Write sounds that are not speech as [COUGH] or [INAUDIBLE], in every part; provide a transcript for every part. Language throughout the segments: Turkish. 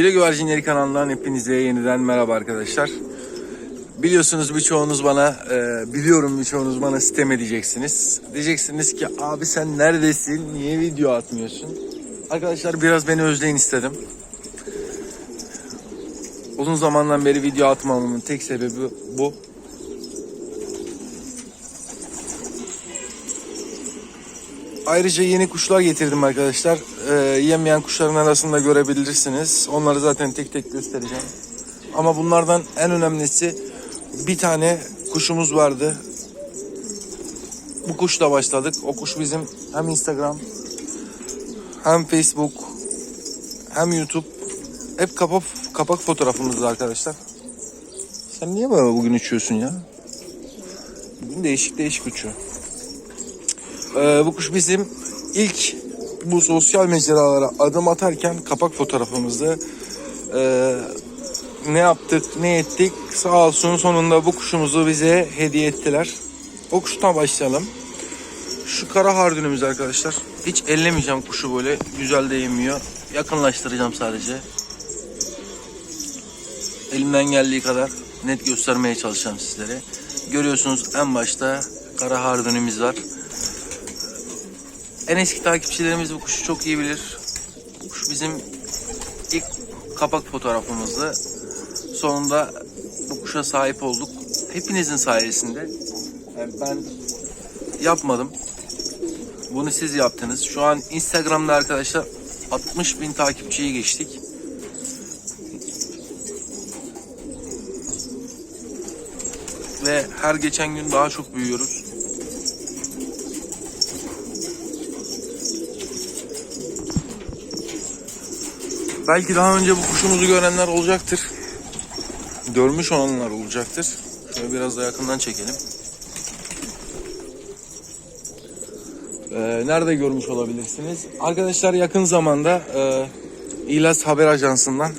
Filo Güvercinleri kanalından hepinize yeniden merhaba arkadaşlar. Biliyorsunuz birçoğunuz bana, e, biliyorum birçoğunuz bana sitem edeceksiniz. Diyeceksiniz ki abi sen neredesin, niye video atmıyorsun? Arkadaşlar biraz beni özleyin istedim. Uzun zamandan beri video atmamamın tek sebebi bu. Ayrıca yeni kuşlar getirdim arkadaşlar. Ee, yemeyen kuşların arasında görebilirsiniz. Onları zaten tek tek göstereceğim. Ama bunlardan en önemlisi bir tane kuşumuz vardı. Bu kuşla başladık. O kuş bizim hem Instagram hem Facebook hem YouTube hep kapak, kapak fotoğrafımızda arkadaşlar. Sen niye böyle bugün uçuyorsun ya? Bugün değişik değişik uçuyor. Ee, bu kuş bizim ilk bu sosyal mecralara adım atarken kapak fotoğrafımızdı. Ee, ne yaptık, ne ettik sağ olsun sonunda bu kuşumuzu bize hediye ettiler. O kuştan başlayalım. Şu kara hardünümüz arkadaşlar. Hiç ellemeyeceğim kuşu böyle. Güzel değmiyor. Yakınlaştıracağım sadece. Elimden geldiği kadar net göstermeye çalışacağım sizlere. Görüyorsunuz en başta kara hardünümüz var. En eski takipçilerimiz bu kuşu çok iyi bilir. Bu kuş bizim ilk kapak fotoğrafımızdı. Sonunda bu kuşa sahip olduk. Hepinizin sayesinde. Yani ben yapmadım. Bunu siz yaptınız. Şu an Instagram'da arkadaşlar 60 bin takipçiyi geçtik. Ve her geçen gün daha çok büyüyoruz. Belki daha önce bu kuşumuzu görenler olacaktır. Görmüş olanlar olacaktır. Şöyle biraz da yakından çekelim. Ee, nerede görmüş olabilirsiniz? Arkadaşlar yakın zamanda e, İlas Haber Ajansı'ndan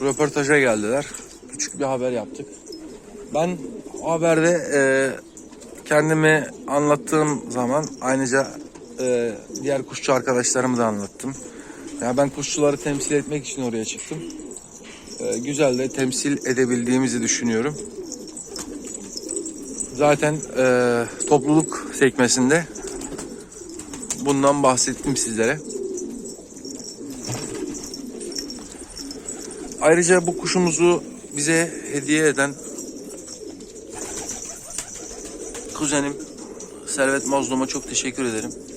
röportaja geldiler. Küçük bir haber yaptık. Ben o haberde e, kendimi anlattığım zaman ayrıca e, diğer kuşçu arkadaşlarımı da anlattım. Ya ben kuşçuları temsil etmek için oraya çıktım. Ee, güzel de temsil edebildiğimizi düşünüyorum. Zaten e, topluluk sekmesinde bundan bahsettim sizlere. Ayrıca bu kuşumuzu bize hediye eden kuzenim Servet Mazlum'a çok teşekkür ederim.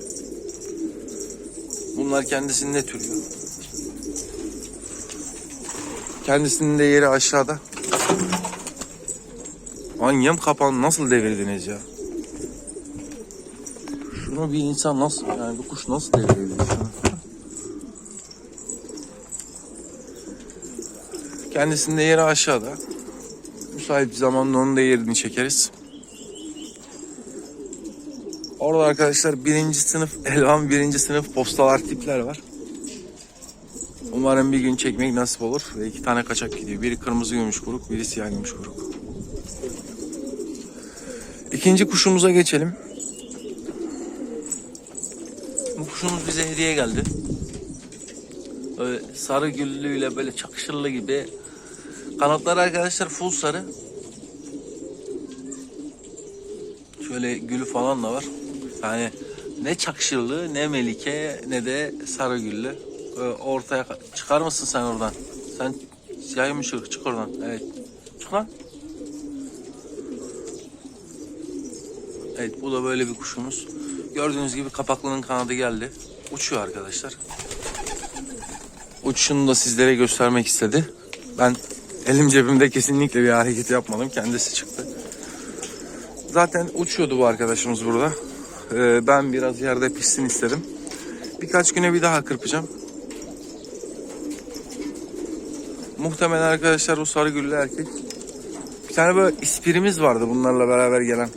Bunlar kendisini ne türüyor? Kendisinin de yeri aşağıda. Lan yem kapağını nasıl devirdiniz ya? Şunu bir insan nasıl, yani bu kuş nasıl devirebilir? Kendisinin de yeri aşağıda. Müsait bir zamanda onun da yerini çekeriz. Orada arkadaşlar birinci sınıf elvan birinci sınıf postalar tipler var. Umarım bir gün çekmek nasip olur. Ve iki tane kaçak gidiyor. Biri kırmızı gümüş kuruk, biri siyah gümüş kuruk. İkinci kuşumuza geçelim. Bu kuşumuz bize hediye geldi. Böyle sarı güllüyle böyle çakışırlı gibi. Kanatları arkadaşlar full sarı. Şöyle gülü falan da var. Yani ne çakşırlı ne melike ne de sarı güllü. Ee, ortaya çıkar mısın sen oradan? Sen siyah mı çık, çık oradan. Evet. Çık lan. Evet bu da böyle bir kuşumuz. Gördüğünüz gibi kapaklının kanadı geldi. Uçuyor arkadaşlar. Uçuşunu da sizlere göstermek istedi. Ben elim cebimde kesinlikle bir hareket yapmadım. Kendisi çıktı. Zaten uçuyordu bu arkadaşımız burada. Ee, ben biraz yerde pişsin istedim. Birkaç güne bir daha kırpacağım. Muhtemelen arkadaşlar o sarı güllü erkek. Bir tane böyle ispirimiz vardı bunlarla beraber gelen.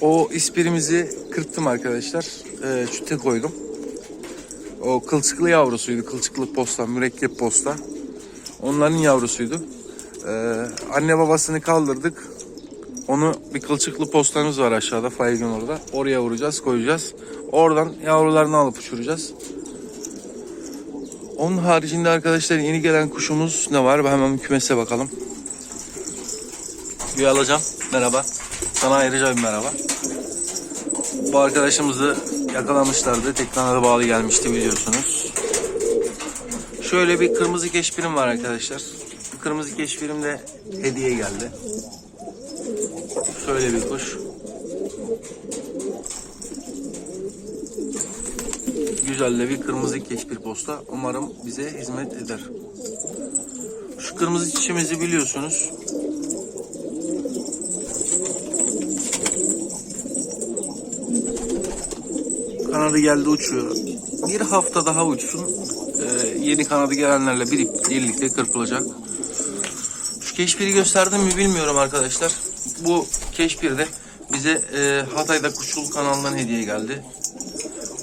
O ispirimizi kırptım arkadaşlar. Ee, çüte koydum. O kılçıklı yavrusuydu. Kılçıklı posta, mürekkep posta. Onların yavrusuydu. Ee, anne babasını kaldırdık. Onu bir kılçıklı postamız var aşağıda Faygın orada. Oraya vuracağız, koyacağız. Oradan yavrularını alıp uçuracağız. Onun haricinde arkadaşlar yeni gelen kuşumuz ne var? Hemen kümese bakalım. Bir alacağım. Merhaba. Sana ayrıca bir merhaba. Bu arkadaşımızı yakalamışlardı. Tek kanada bağlı gelmişti biliyorsunuz. Şöyle bir kırmızı keşfirim var arkadaşlar. Kırmızı keşfirim de hediye geldi. Şöyle bir kuş. Güzel de bir kırmızı keşfir posta. Umarım bize hizmet eder. Şu kırmızı çiçeğimizi biliyorsunuz. Kanadı geldi uçuyor. Bir hafta daha uçsun. Ee, yeni kanadı gelenlerle birlikte, kırpılacak. Şu keşfiri gösterdim mi bilmiyorum arkadaşlar. Bu keşfir de bize e, Hatay'da Kuşçuluk kanalından hediye geldi.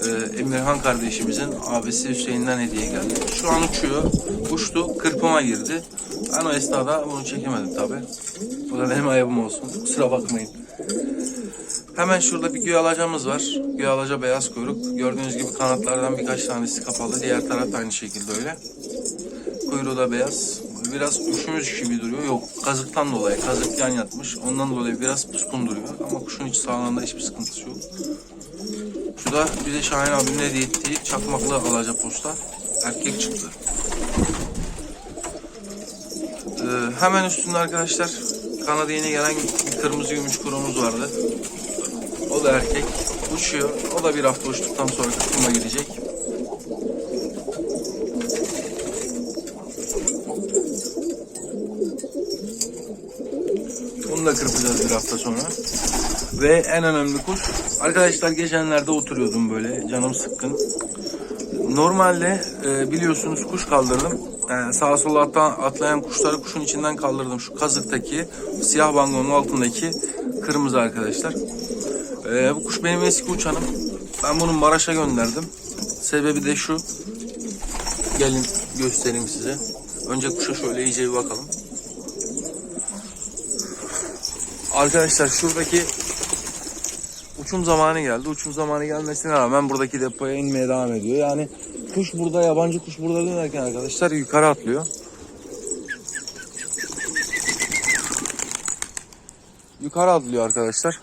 E, Emirhan kardeşimizin abisi Hüseyin'den hediye geldi. Şu an uçuyor. Uçtu. Kırpıma girdi. Ben o esnada bunu çekemedim tabi. Bu da benim ayıbım olsun. Kusura bakmayın. Hemen şurada bir göğalacamız var. Göğalaca beyaz kuyruk. Gördüğünüz gibi kanatlardan birkaç tanesi kapalı. Diğer taraf aynı şekilde öyle. Kuyruğu da beyaz. Biraz üşümüş gibi duruyor. Yok kazıktan dolayı. Kazık yan yatmış. Ondan dolayı biraz puskun duruyor. Ama kuşun iç sağlığında hiçbir sıkıntısı yok. Şu da bize Şahin abinin hediye ettiği çakmaklı alaca posta. Erkek çıktı. Ee, hemen üstünde arkadaşlar Kanada yeni gelen kırmızı gümüş kurumuz vardı. O da erkek. Uçuyor. O da bir hafta uçtuktan sonra kısmına gidecek. Da kırpacağız bir hafta sonra. Ve en önemli kuş. Arkadaşlar geçenlerde oturuyordum böyle. Canım sıkkın. Normalde e, biliyorsunuz kuş kaldırdım. Yani sağa sola atla, atlayan kuşları kuşun içinden kaldırdım. Şu kazıktaki siyah bangonun altındaki kırmızı arkadaşlar. E, bu kuş benim eski uçanım. Ben bunu Maraş'a gönderdim. Sebebi de şu. Gelin göstereyim size. Önce kuşa şöyle iyice bir bakalım. Arkadaşlar şuradaki uçum zamanı geldi. Uçum zamanı gelmesine rağmen buradaki depoya inmeye devam ediyor. Yani kuş burada, yabancı kuş burada dönerken arkadaşlar yukarı atlıyor. Yukarı atlıyor arkadaşlar.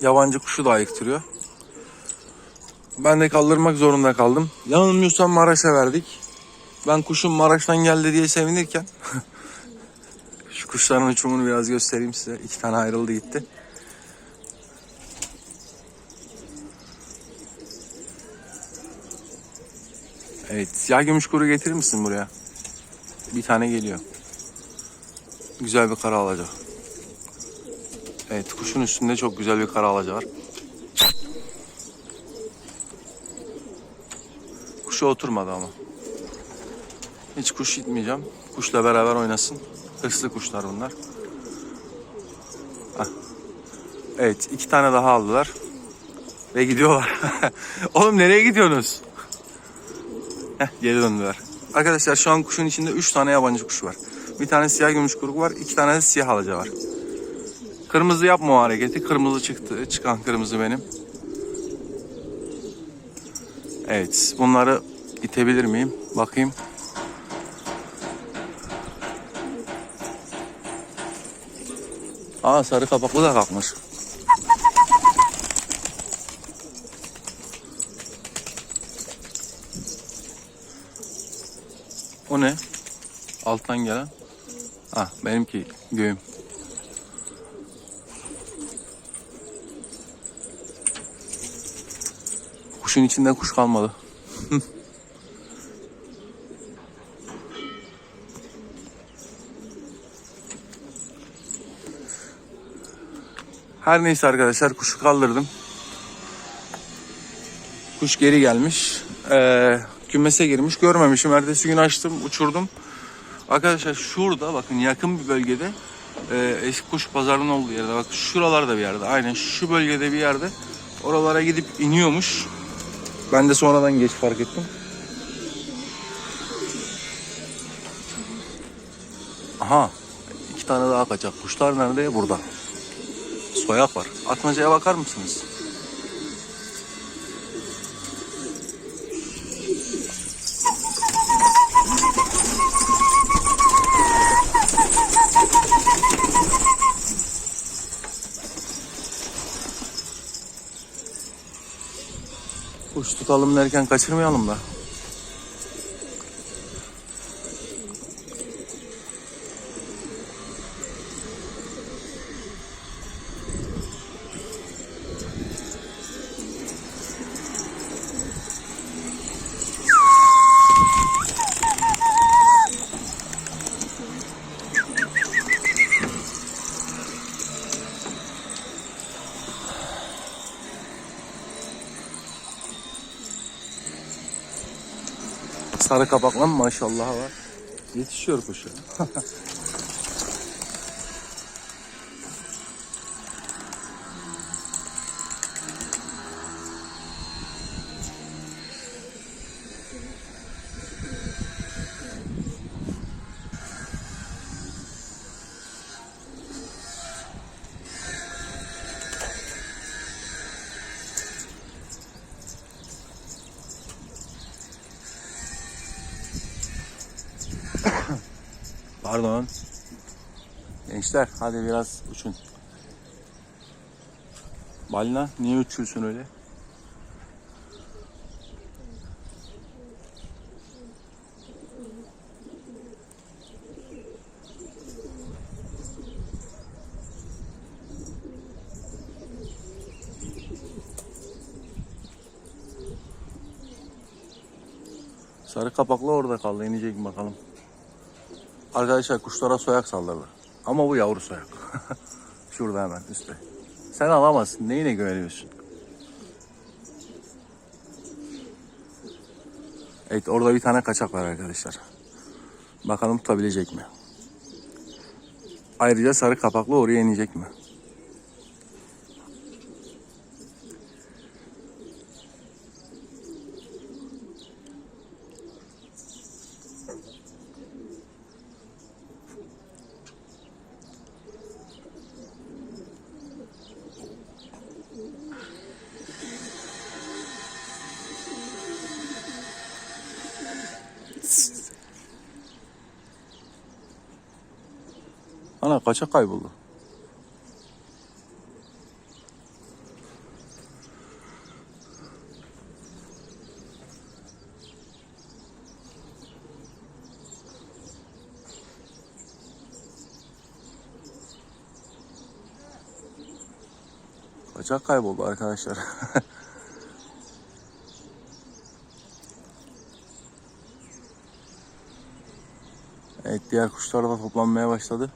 Yabancı kuşu da ayıktırıyor. Ben de kaldırmak zorunda kaldım. Yanılmıyorsam Maraş'a verdik. Ben kuşum Maraş'tan geldi diye sevinirken kuşların uçumunu biraz göstereyim size. İki tane ayrıldı gitti. Evet, siyah gümüş kuru getirir misin buraya? Bir tane geliyor. Güzel bir kara alacak. Evet, kuşun üstünde çok güzel bir kara alaca var. Kuşa oturmadı ama. Hiç kuş gitmeyeceğim. Kuşla beraber oynasın. Hırslı kuşlar bunlar. Evet, iki tane daha aldılar. Ve gidiyorlar. [LAUGHS] Oğlum nereye gidiyorsunuz? Heh, geri döndüler. Arkadaşlar şu an kuşun içinde 3 tane yabancı kuş var. Bir tane siyah gümüş kuyruk var. iki tane de siyah alaca var. Kırmızı yapma o hareketi. Kırmızı çıktı. Çıkan kırmızı benim. Evet. Bunları itebilir miyim? Bakayım. Aa sarı kapaklı da kalkmış. O ne? Alttan gelen. Ah benimki göğüm. Kuşun içinde kuş kalmadı. [LAUGHS] Her neyse arkadaşlar kuşu kaldırdım. Kuş geri gelmiş. Ee, kümese girmiş. Görmemişim. Ertesi gün açtım, uçurdum. Arkadaşlar şurada bakın yakın bir bölgede e, eski kuş pazarının olduğu yerde bak şuralarda bir yerde aynen şu bölgede bir yerde oralara gidip iniyormuş. Ben de sonradan geç fark ettim. Aha iki tane daha kaçak kuşlar nerede? Burada soyak var. Atmacaya bakar mısınız? Kuş tutalım derken kaçırmayalım da. Sarı kapaklan maşallah var. Yetişiyor kuşa. [LAUGHS] Pardon. Gençler hadi biraz uçun. Balina niye uçuyorsun öyle? Sarı kapaklı orada kaldı. İnecek bakalım. Arkadaşlar kuşlara soyak saldırdı. Ama bu yavru soyak. [LAUGHS] Şurada hemen üstte. Sen alamazsın. Neyine güveniyorsun? Evet orada bir tane kaçak var arkadaşlar. Bakalım tutabilecek mi? Ayrıca sarı kapaklı oraya inecek mi? Ana kaçak kayboldu. Kaçak kayboldu arkadaşlar. [LAUGHS] evet diğer kuşlar da toplanmaya başladı.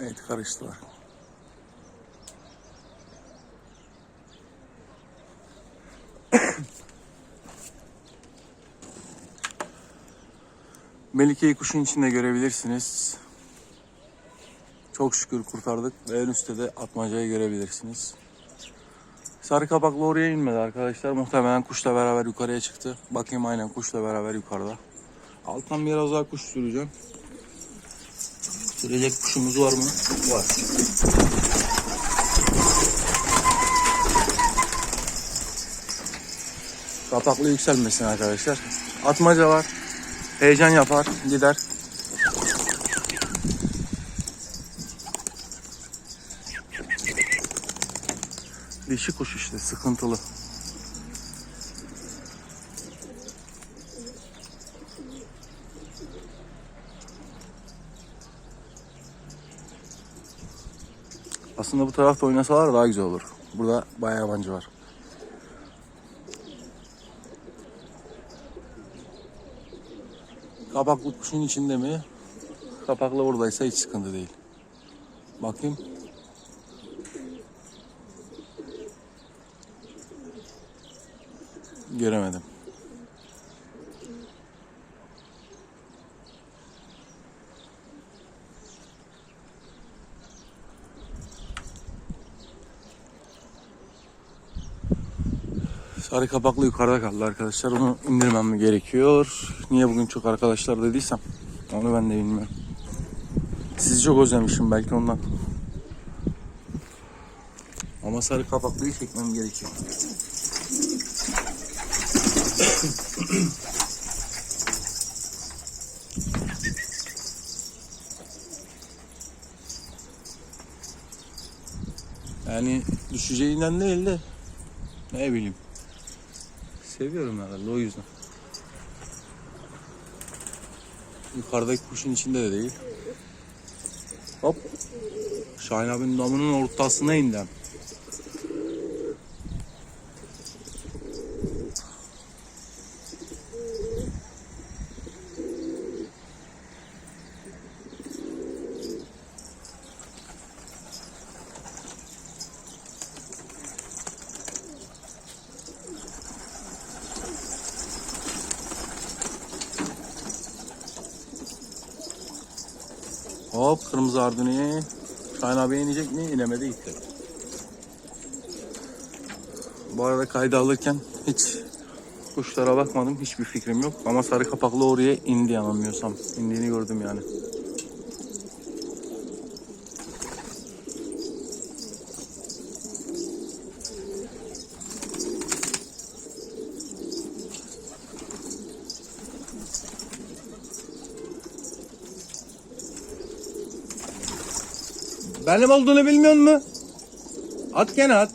Evet karıştılar. [COUGHS] Melike'yi kuşun içinde görebilirsiniz. Çok şükür kurtardık ve en üstte de atmacayı görebilirsiniz. Sarı kapaklı oraya inmedi arkadaşlar. Muhtemelen kuşla beraber yukarıya çıktı. Bakayım aynen kuşla beraber yukarıda. Alttan biraz daha kuş süreceğim. Sürecek kuşumuz var mı? Var. Kapaklı yükselmesin arkadaşlar. Atmaca var. Heyecan yapar, gider. Dişi kuş işte sıkıntılı. Aslında bu tarafta oynasalar daha güzel olur. Burada bayağı yabancı var. Kapaklı kuşun içinde mi? Kapaklı oradaysa hiç sıkıntı değil. Bakayım. Göremedim. Sarı kapaklı yukarıda kaldı arkadaşlar. Onu indirmem gerekiyor. Niye bugün çok arkadaşlar dediysem onu ben de bilmiyorum. Sizi çok özlemişim belki ondan. Ama sarı kapaklıyı çekmem gerekiyor. Yani düşeceğinden değil de ne bileyim. Seviyorum herhalde o yüzden. Yukarıdaki kuşun içinde de değil. Hop. Şahin abinin damının ortasına indim. Arduni. Şahin abi inecek mi? İnemedi gitti. Bu arada kaydı alırken hiç kuşlara bakmadım. Hiçbir fikrim yok. Ama sarı kapaklı oraya indi yanılmıyorsam. İndiğini gördüm yani. Benim olduğunu bilmiyor musun? At gene at.